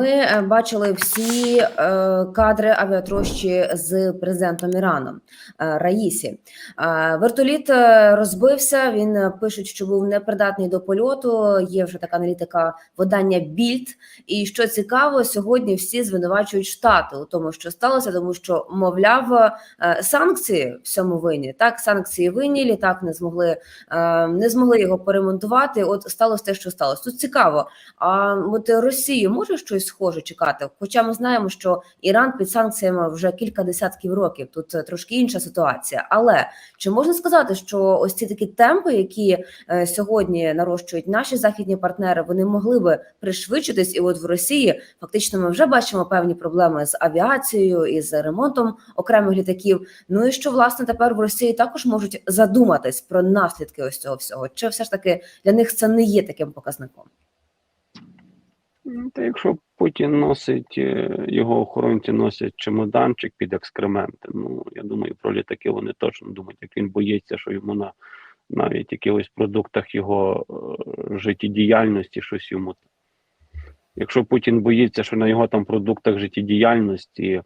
Ми е, бачили всі е, кадри авіатрощі з президентом Ірану е, Раїсі. Вертоліт розбився. Він пишуть, що був непридатний до польоту. Є вже така аналітика видання Більд. І що цікаво, сьогодні всі звинувачують штати у тому, що сталося, тому що мовляв санкції всьому винні. Так, санкції винні, літак не змогли не змогли його поремонтувати. От сталося те, що сталося. Тут цікаво. А от Росію може щось схоже чекати? Хоча ми знаємо, що Іран під санкціями вже кілька десятків років. Тут е, трошки інша ситуація. Але чи можна сказати, що ось ці такі темпи, які е, сьогодні нарощують наші західні партнери, вони могли би пришвидшитись, і от в Росії фактично ми вже бачимо певні проблеми з авіацією і з ремонтом окремих літаків. Ну і що власне тепер в Росії також можуть задуматись про наслідки ось цього всього? Чи все ж таки для них це не є таким показником? Та якщо Путін носить, е, його охоронці носять чемоданчик під екскременти, ну я думаю, про літаки вони точно думають, як він боїться, що йому на навіть якихось продуктах його е, життєдіяльності щось йому. Якщо Путін боїться, що на його там продуктах життєдіяльності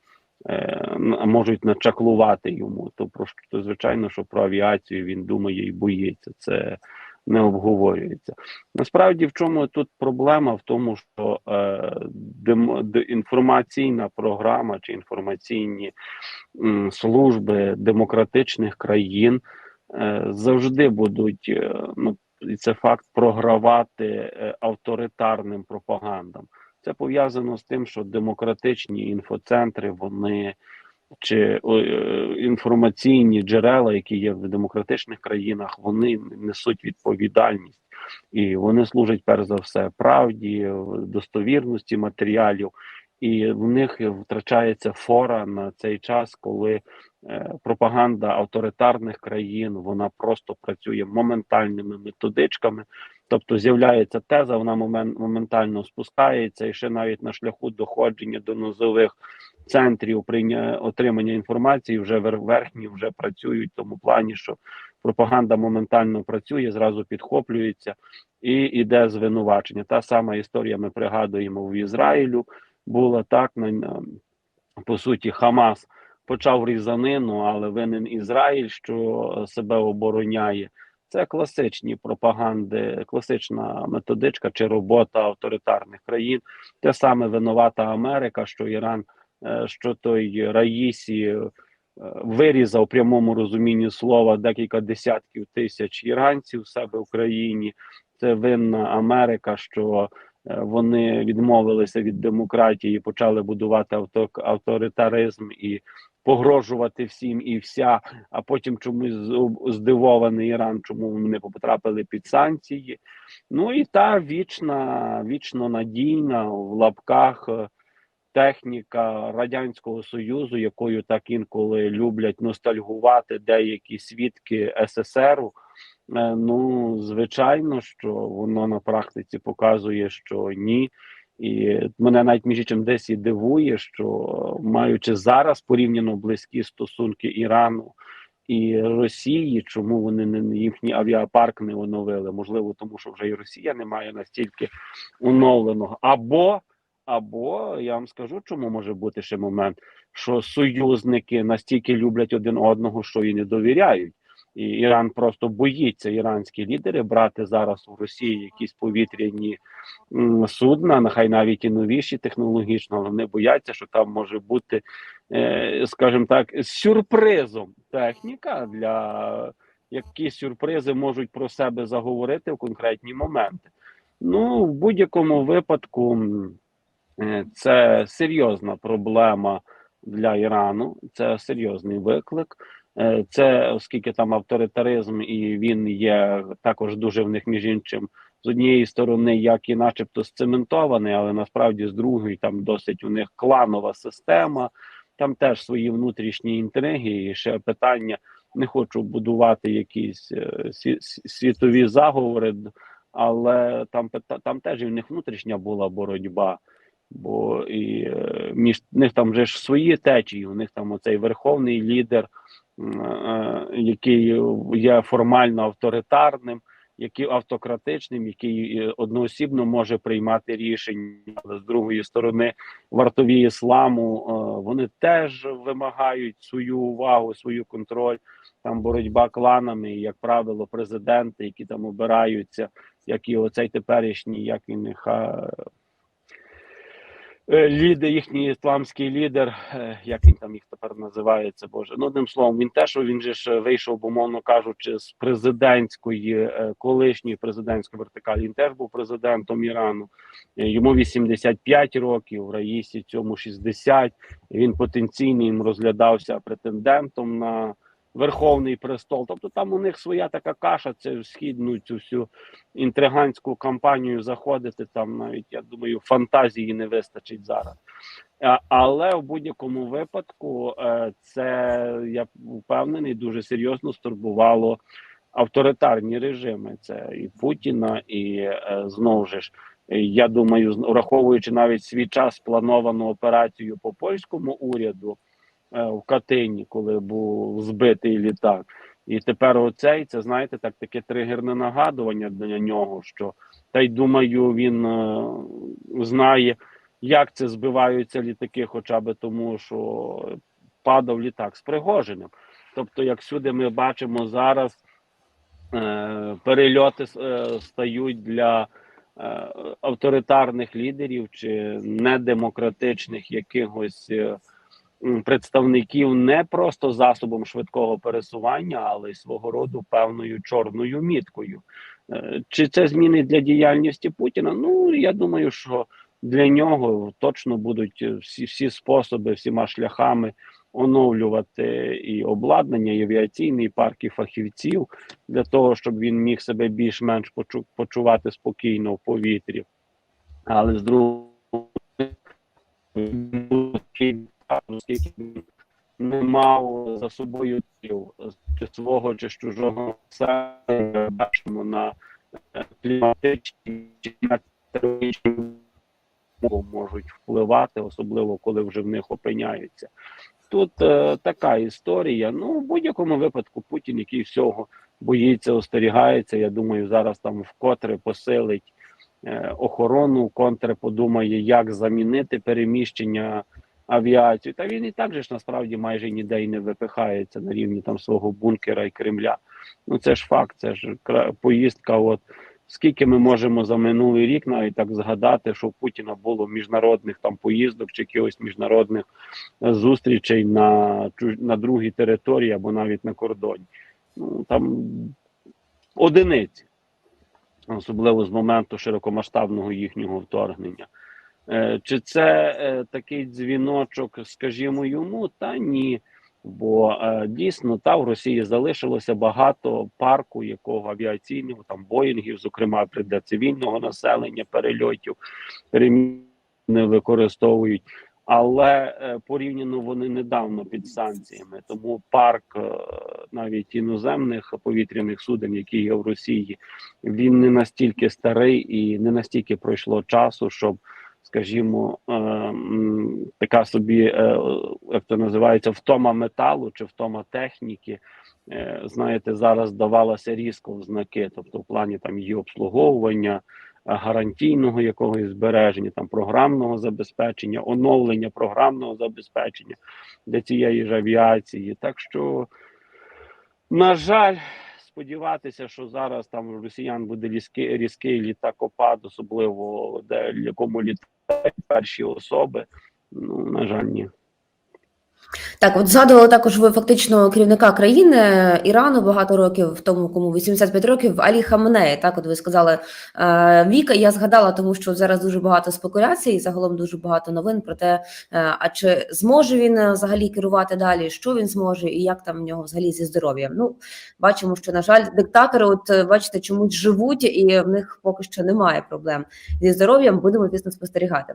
е, можуть начаклувати йому, то про то звичайно, що про авіацію він думає і боїться. Це не обговорюється. Насправді, в чому тут проблема? В тому, що е, інформаційна програма чи інформаційні м, служби демократичних країн е, завжди будуть, е, ну і це факт, програвати е, авторитарним пропагандам. Це пов'язано з тим, що демократичні інфоцентри вони чи е, інформаційні джерела, які є в демократичних країнах, вони несуть відповідальність і вони служать перш за все правді, достовірності матеріалів, і в них втрачається фора на цей час, коли е, пропаганда авторитарних країн вона просто працює моментальними методичками. Тобто з'являється теза, вона момен, моментально спускається, і ще навіть на шляху доходження до нозових центрів отримання інформації вже верхні вже працюють в тому плані, що пропаганда моментально працює, зразу підхоплюється і йде звинувачення. Та сама історія ми пригадуємо в Ізраїлю. Була так на, по суті, Хамас почав різанину, але винен Ізраїль, що себе обороняє. Це класичні пропаганди, класична методичка чи робота авторитарних країн. Те саме винувата Америка, що Іран, що той Раїсі е, вирізав в прямому розумінні слова декілька десятків тисяч іранців в себе в країні. Це винна Америка, що е, вони відмовилися від демократії, почали будувати авто, авторитаризм і погрожувати всім і вся. А потім чомусь здивований Іран, чому вони потрапили під санкції. Ну і та вічна, вічно надійна в лапках. Е, Техніка радянського союзу, якою так інколи люблять ностальгувати деякі свідки СССРу. Е, Ну, звичайно, що воно на практиці показує, що ні. І мене навіть між іншим десь і дивує, що маючи зараз порівняно близькі стосунки Ірану і Росії, чому вони не їхній авіапарк не оновили? Можливо, тому що вже і Росія не має настільки оновленого. Або, або я вам скажу, чому може бути ще момент, що союзники настільки люблять один одного, що і не довіряють. І Іран просто боїться іранські лідери брати зараз у Росії якісь повітряні судна, нехай навіть і новіші технологічно, але вони бояться, що там може бути, е, скажімо так, сюрпризом техніка, для які сюрпризи можуть про себе заговорити в конкретні моменти. Ну, в будь-якому випадку це серйозна проблема для Ірану, це серйозний виклик. Е, Це оскільки там авторитаризм, і він є також дуже в них між іншим з однієї сторони, як і начебто сцементований, але насправді з другої там досить у них кланова система. Там теж свої внутрішні інтриги. І ще питання: не хочу будувати якісь е, світові заговори, але там там теж і в них внутрішня була боротьба. Бо і е, між них там вже ж свої течії. У них там оцей верховний лідер, е, який є формально авторитарним, який автократичним, який е, одноосібно може приймати рішення. Але з другої сторони, вартові ісламу вони теж вимагають свою увагу, свою контроль. Там боротьба кланами, як правило, президенти, які там обираються, як і оцей теперішній, як а, е, лідер, їхній ісламський лідер, е, як він там їх тепер називається, Боже. Ну, одним словом, він теж він же ж вийшов, умовно кажучи, з президентської, е, колишньої президентської вертикалі. Він теж був президентом Ірану. Е, Йому 85 років, Раїсі цьому 60. Він потенційним розглядався претендентом на Верховний престол. Тобто там у них своя така каша, це східну цю всю інтриганську кампанію заходити. Там навіть я думаю, фантазії не вистачить зараз. Але в будь-якому випадку е, це я впевнений, дуже серйозно стурбувало авторитарні режими. Це і Путіна, і е, знову ж. Я думаю, враховуючи навіть свій час плановану операцію по польському уряду в Катині, коли був збитий літак, і тепер оцей це знаєте, так таке тригерне нагадування для нього. Що та й думаю, він е, знає, як це збиваються літаки, хоча би тому, що падав літак з Пригожиним. Тобто, як сюди ми бачимо зараз, е, перельоти е, стають для е, авторитарних лідерів чи недемократичних якихось е, представників не просто засобом швидкого пересування, але й свого роду певною чорною міткою. Е, Чи це зміни для діяльності Путіна? Ну я думаю, що для нього точно будуть е, всі, всі способи, всіма шляхами оновлювати і обладнання, і авіаційний парк, і фахівців для того, щоб він міг себе більш-менш почувати спокійно в повітрі. Але з другого оскільки не мав за собою тил, чи свого чи чужого населення, бачимо на е, кліматичні можуть впливати, особливо коли вже в них опиняються. Тут е, така історія. Ну, в будь-якому випадку Путін, який всього боїться, остерігається. Я думаю, зараз там вкотре посилить е, охорону, вкотре подумає, як замінити переміщення авіацію. Та він і так же ж насправді майже ніде й не випихається на рівні там свого бункера і Кремля. Ну це ж факт, це ж поїздка. От скільки ми можемо за минулий рік навіть так згадати, що у Путіна було міжнародних там поїздок чи якихось міжнародних е, зустрічей на на другій території або навіть на кордоні. Ну там одиниці, особливо з моменту широкомасштабного їхнього вторгнення. Е, Чи це е, такий дзвіночок, скажімо, йому? Та ні. Бо е, дійсно та в Росії залишилося багато парку, якого авіаційного там боїнгів, зокрема для цивільного населення, перельотів, переміни використовують. Але порівняно вони недавно під санкціями. Тому парк навіть іноземних повітряних суден, які є в Росії, він не настільки старий і не настільки пройшло часу, щоб скажімо, е, така собі, е, як це називається, втома металу чи втома техніки. е, Знаєте, зараз давалася різко в знаки, тобто в плані там її обслуговування, е, гарантійного якогось збереження, там програмного забезпечення, оновлення програмного забезпечення для цієї ж авіації. Так що, на жаль, сподіватися, що зараз там росіян буде різкий, різкий літакопад, особливо де якому літають перші особи. Ну, на жаль, ні. Так, от згадували також ви фактично керівника країни Ірану багато років тому, кому 85 років, Алі Хаменеї. Так, от ви сказали е, віка. Я згадала, тому що зараз дуже багато спекуляцій, і загалом дуже багато новин про те, е, а чи зможе він е, взагалі керувати далі, що він зможе, і як там в нього взагалі зі здоров'ям. Ну, бачимо, що на жаль, диктатори, от бачите, чомусь живуть, і в них поки що немає проблем зі здоров'ям. Будемо звісно спостерігати.